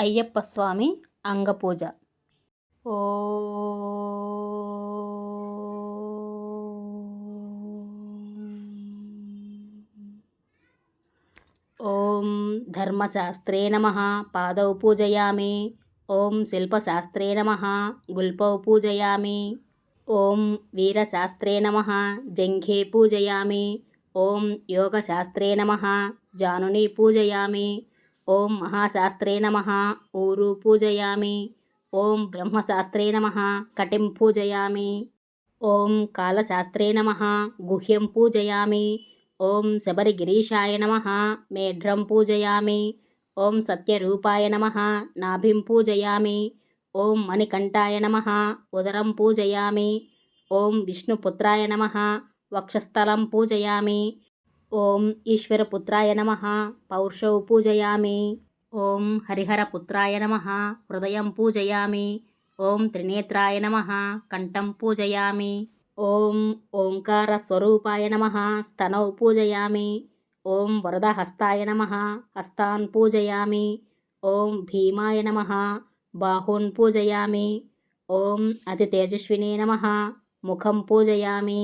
అయ్యప్ప స్వామి అంగపూజ. ఓ ఓం ధర్మశాస్త్రే నమ. పాదౌ పూజయామి. ఓం శిల్పశాస్త్రే నమ. గుల్పౌ పూజయామి. ఓం వీరశాస్త్రే నమ. జంఘే పూజయామి. ఓం యోగశాస్త్రే నమ. జానుని పూజయామి. ఓం మహాశాస్త్రే నమ. ఊరు పూజయామి. ఓం బ్రహ్మశాస్త్రే నమ. కటిం పూజయామి. ఓం కాలశాస్త్రే నమ. గుహ్యం పూజయామి. ఓం శబరిగిరీషాయ నమ. మేఢ్రం పూజయామి. ఓం సత్యరూపాయ నమ. నాభిం పూజయామి. ఓం మణికంఠాయ నమ. ఉదరం పూజయామి. ఓం విష్ణుపుత్రాయ నమ. వక్షస్థలం పూజయామి. ఓం ఈశ్వరపుత్రాయ నమ. పౌర్షౌ పూజయామి. ఓం హరిహరపుత్రాయ నమ. హృదయం పూజయామి. ఓం త్రినేత్రాయ నమ. కంఠం పూజయామి. ఓం ఓంకారస్వరూపాయ నమ. స్తనౌ పూజయామి. ఓం వరదహస్తాయ నమ. హస్తాన్ పూజయామి. ఓం భీమాయ నమ. బాహూన్ పూజయామి. ఓం అతి తేజస్వినే నమ. ముఖం పూజయామి.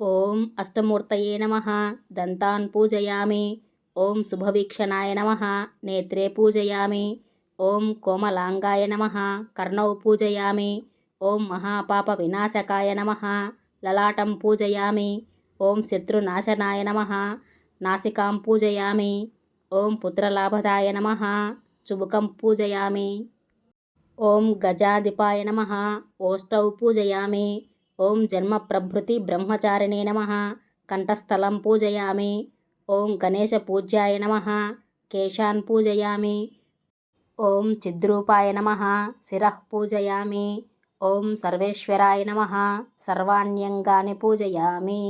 ఓం అష్టమూర్తయే నమ. దంతాన్ పూజయామి. ఓం శుభవీక్షణాయ నమ. నేత్రే పూజయామి. ఓం కోమలాంగాయ నమ. కర్ణౌ పూజయామి. ఓం మహాపాప వినాశకాయ నమ. లలాటం పూజయామి. ఓం శత్రునాశనాయ నమ. నాసికాం పూజయామి. ఓం పుత్రలాభదాయ నమ. చుబుకం పూజయామి. ఓం గజాధిపాయ నమ. ఓష్టౌ పూజయామి. ఓం జన్మ ప్రభృతి బ్రహ్మచారిణే నమ. కంఠస్థలం పూజయామి. ఓం గణేశ పూజ్యాయ నమ. కేశాన్ పూజయామి. ఓం చిద్రూపాయ నమ. శిరః పూజయామి. ఓం సర్వేశ్వరాయ నమ. సర్వాణ్యంగాని పూజయామి.